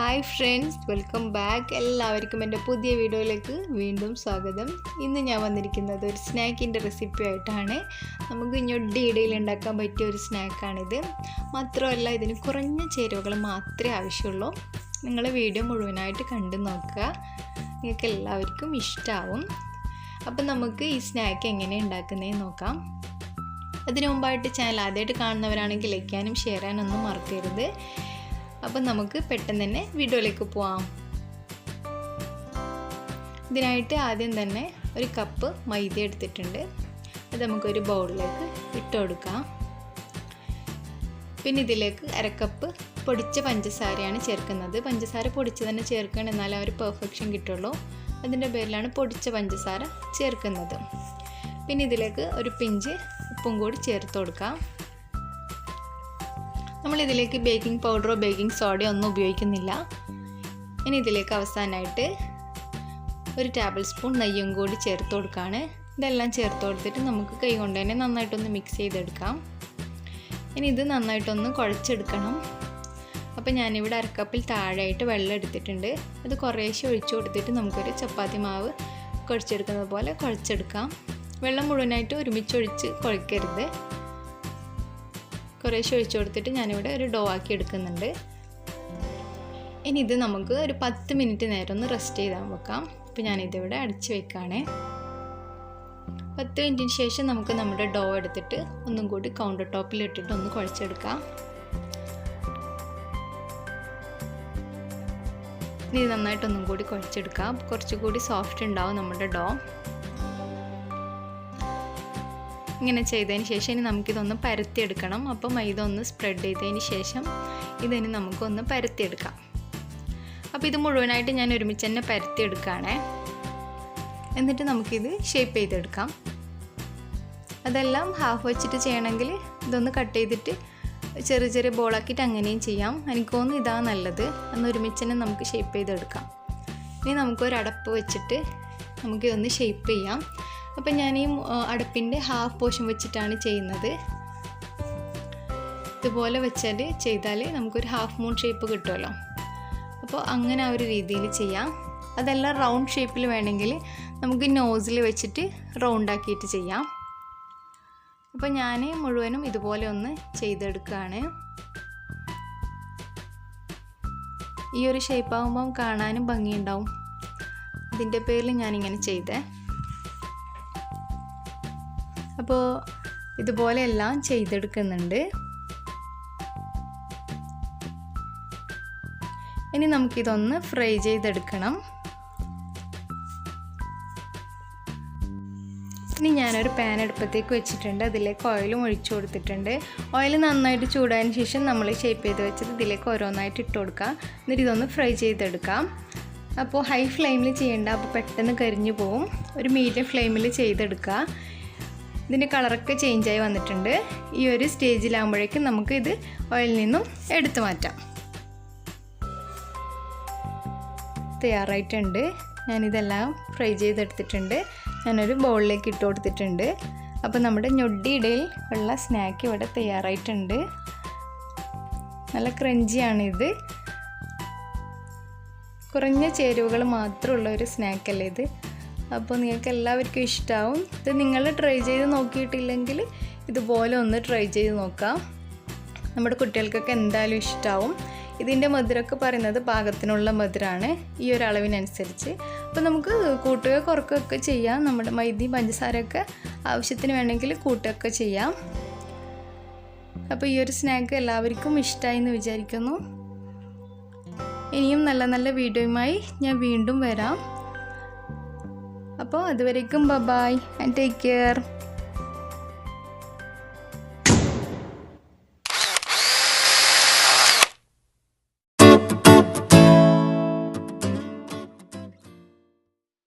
Hi friends welcome back എല്ലാവർക്കും എന്റെ പുതിയ വീഡിയോയിലേക്ക് വീണ്ടും സ്വാഗതം. ഇന്ന് ഞാൻ വന്നിരിക്കുന്നത് ഒരു സ്നാക്കിന്റെ റെസിപ്പി ആയിട്ടാണ്. നമുക്ക് ഞൊടി ഇടയിൽ ഉണ്ടാക്കാൻ പറ്റിയ ഒരു സ്നാക്കാണിത്. മാത്രമല്ല ഇതിന് കുറഞ്ഞ ചേരുവകൾ മാത്രമേ ആവശ്യമുള്ളൂ. നിങ്ങൾ വീഡിയോ മുഴുവനായിട്ട് കണ്ടു നോക്കുക. നിങ്ങൾക്ക് എല്ലാവർക്കും ഇഷ്ടമാവും അപ്പം നമുക്ക് ഈ സ്നാക്ക് എങ്ങനെ ഉണ്ടാക്കുന്നതെന്ന് നോക്കാം. അതിനു മുമ്പായിട്ട് ചാനൽ ആദ്യമായിട്ട് കാണുന്നവരാണെങ്കിൽ ലൈക്കാനും ഷെയർ ചെയ്യാനൊന്നും മറക്കരുത്. അപ്പം നമുക്ക് പെട്ടെന്ന് തന്നെ വീഡിയോയിലേക്ക് പോവാം. ഇതിനായിട്ട് ആദ്യം തന്നെ ഒരു കപ്പ് മൈദ എടുത്തിട്ടുണ്ട്. അത് നമുക്കൊരു ബൗളിലേക്ക് ഇട്ട് കൊടുക്കാം. പിന്നെ ഇതിലേക്ക് അരക്കപ്പ് പൊടിച്ച പഞ്ചസാരയാണ് ചേർക്കുന്നത്. പഞ്ചസാര പൊടിച്ച് തന്നെ ചേർക്കണം എന്നാലേ ഒരു പെർഫെക്ഷൻ കിട്ടുള്ളൂ. അതിന്റെ പേരിലാണ് പൊടിച്ച പഞ്ചസാര ചേർക്കുന്നത്. പിന്നെ ഇതിലേക്ക് ഒരു പിഞ്ച് ഉപ്പും കൂടി ചേർത്ത് കൊടുക്കാം. നമ്മൾ ഇതിലേക്ക് ബേക്കിംഗ് പൗഡറോ ബേക്കിംഗ് സോഡയോ ഒന്നും ഉപയോഗിക്കുന്നില്ല. ഇനി ഇതിലേക്ക് അവസാനമായിട്ട് ഒരു ടേബിൾ സ്പൂൺ നെയ്യും കൂടി ചേർത്ത് കൊടുക്കുകയാണ് ഇതെല്ലാം ചേർത്ത് കൊടുത്തിട്ട് നമുക്ക് കൈ കൊണ്ട് തന്നെ നന്നായിട്ടൊന്ന് മിക്സ് ചെയ്തെടുക്കാം. ഇനി ഇത് നന്നായിട്ടൊന്ന് കുഴച്ചെടുക്കണം. അപ്പോൾ ഞാനിവിടെ അരക്കപ്പിൽ താഴെയായിട്ട് വെള്ളം എടുത്തിട്ടുണ്ട്. അത് കുറേശ്ശെ ഒഴിച്ചു കൊടുത്തിട്ട് നമുക്കൊരു ചപ്പാത്തി മാവ് കുഴച്ചെടുക്കുന്നത് പോലെ കുഴച്ചെടുക്കാം. വെള്ളം മുഴുവനായിട്ട് ഒരുമിച്ചൊഴിച്ച് കുഴക്കരുത്. കുറേശ്ശെ ഒഴിച്ചു കൊടുത്തിട്ട് ഞാനിവിടെ ഒരു ഡോ ആക്കി എടുക്കുന്നുണ്ട്. ഇനി ഇത് നമുക്ക് ഒരു പത്ത് മിനിറ്റ് നേരം ഒന്ന് റെസ്റ്റ് ചെയ്താൽ വെക്കാം. അപ്പോൾ ഞാനിതിവിടെ അടിച്ച് വെക്കുകയാണേ പത്ത് മിനിറ്റിന് ശേഷം നമുക്ക് നമ്മുടെ ഡോ എടുത്തിട്ട് ഒന്നും കൂടി കൗണ്ടർ ടോപ്പിൽ ഇട്ടിട്ട് ഒന്ന് കുഴച്ചെടുക്കാം. ഇനി നന്നായിട്ടൊന്നും കൂടി കുഴച്ചെടുക്കാം. കുറച്ചുകൂടി സോഫ്റ്റ് ഉണ്ടാവും നമ്മുടെ ഡോ. ഇങ്ങനെ ചെയ്തതിന് ശേഷം ഇനി നമുക്കിതൊന്ന് പരത്തിയെടുക്കണം. അപ്പോൾ മൈദ ഒന്ന് സ്പ്രെഡ് ചെയ്തതിന് ശേഷം ഇതിന് നമുക്കൊന്ന് പരത്തിയെടുക്കാം. അപ്പോൾ ഇത് മുഴുവനായിട്ട് ഞാൻ ഒരുമിച്ച് തന്നെ പരത്തിയെടുക്കുകയാണേ. എന്നിട്ട് നമുക്കിത് ഷേപ്പ് ചെയ്തെടുക്കാം. അതെല്ലാം ഹാഫ് വെച്ചിട്ട് ചെയ്യണമെങ്കിൽ ഇതൊന്ന് കട്ട് ചെയ്തിട്ട് ചെറിയ ചെറിയ ബോളാക്കിയിട്ട് അങ്ങനെയും ചെയ്യാം. എനിക്ക് തോന്നുന്നു ഇതാണ് നല്ലത്. അന്ന് ഒരുമിച്ച് തന്നെ നമുക്ക് ഷേപ്പ് ചെയ്തെടുക്കാം. ഇനി നമുക്കൊരു അടപ്പ് വെച്ചിട്ട് നമുക്കിതൊന്ന് ഷേപ്പ് ചെയ്യാം. അപ്പം ഞാൻ ഈ അടുപ്പിന്റെ ഹാഫ് പോർഷൻ വെച്ചിട്ടാണ് ചെയ്യുന്നത്. ഇതുപോലെ വെച്ചാൽ ചെയ്താൽ നമുക്കൊരു ഹാഫ് മൂൺ ഷേപ്പ് കിട്ടുമല്ലോ അപ്പോൾ അങ്ങനെ ആ ഒരു രീതിയിൽ ചെയ്യാം. അതെല്ലാം റൗണ്ട് ഷേപ്പിൽ വേണമെങ്കിൽ നമുക്ക് നോസിൽ വെച്ചിട്ട് റൗണ്ട് ആക്കിയിട്ട് ചെയ്യാം. അപ്പോൾ ഞാൻ മുഴുവനും ഇതുപോലെ ഒന്ന് ചെയ്തെടുക്കുകയാണ് ഈ ഒരു ഷേപ്പ് ആകുമ്പം കാണാനും ഭംഗിയുണ്ടാവും. അതിന്റെ പേരിൽ ഞാനിങ്ങനെ ചെയ്തേ. അപ്പോൾ ഇതുപോലെ എല്ലാം ചെയ്തെടുക്കുന്നുണ്ട്. ഇനി നമുക്കിതൊന്ന് ഫ്രൈ ചെയ്തെടുക്കണം. ഇനി ഞാനൊരു പാൻ അടുപ്പത്തേക്ക് വെച്ചിട്ടുണ്ട്. അതിലേക്ക് ഓയിലും ഒഴിച്ചു കൊടുത്തിട്ടുണ്ട്. ഓയിൽ നന്നായിട്ട് ചൂടായതിന് ശേഷം നമ്മൾ ഷേപ്പ് ചെയ്ത് വെച്ചത് ഇതിലേക്ക് ഓരോന്നായിട്ട് ഇട്ട് കൊടുക്കാം എന്നിട്ട് ഇതൊന്ന് ഫ്രൈ ചെയ്തെടുക്കാം. അപ്പോൾ ഹൈ ഫ്ലെയിമിൽ ചെയ്യേണ്ട അപ്പോൾ പെട്ടെന്ന് കരിഞ്ഞു പോവും. ഒരു മീഡിയം ഫ്ലെയിമിൽ ചെയ്തെടുക്കുക. ഇതിന്റെ കളറൊക്കെ ചേഞ്ചായി വന്നിട്ടുണ്ട്. ഈ ഒരു സ്റ്റേജിലാകുമ്പോഴേക്കും നമുക്ക് ഇത് ഓയിലിൽ നിന്നും എടുത്തു മാറ്റാം. തയ്യാറായിട്ടുണ്ട്. ഞാനിതെല്ലാം ഫ്രൈ ചെയ്തെടുത്തിട്ടുണ്ട്. ഞാനൊരു ബൗളിലേക്ക് ഇട്ട് കൊടുത്തിട്ടുണ്ട്. അപ്പോൾ നമ്മുടെ ഞൊടിയിടയിൽ ഉള്ള സ്നാക്ക് ഇവിടെ തയ്യാറായിട്ടുണ്ട്. നല്ല ക്രഞ്ചിയാണിത്. കുറഞ്ഞ ചേരുവകൾ മാത്രമുള്ള ഒരു സ്നാക്കല്ലേ ഇത്. അപ്പോൾ നിങ്ങൾക്ക് എല്ലാവർക്കും ഇഷ്ടമാവും ഇത് നിങ്ങൾ ട്രൈ ചെയ്ത് നോക്കിയിട്ടില്ലെങ്കിൽ ഇതുപോലെ ഒന്ന് ട്രൈ ചെയ്ത് നോക്കാം. നമ്മുടെ കുട്ടികൾക്കൊക്കെ എന്തായാലും ഇഷ്ടമാവും ഇതിന്റെ മധുരമൊക്കെ പറയുന്നത് പാകത്തിനുള്ള മധുരമാണ് ഈ ഒരു അളവിനനുസരിച്ച്. അപ്പോൾ നമുക്ക് കൂട്ടുക കുറക്കുകയൊക്കെ ചെയ്യാം. നമ്മുടെ മൈദി പഞ്ചസാരയൊക്കെ ആവശ്യത്തിന് വേണമെങ്കിൽ കൂട്ടുകയൊക്കെ ചെയ്യാം. അപ്പോൾ ഈ ഒരു സ്നാക്ക് എല്ലാവർക്കും ഇഷ്ടമായി എന്ന് വിചാരിക്കുന്നു. ഇനിയും നല്ല നല്ല വീഡിയോയുമായി ഞാൻ വീണ്ടും വരാം. അപ്പോൾ അതുവരേക്കും bye bye and take care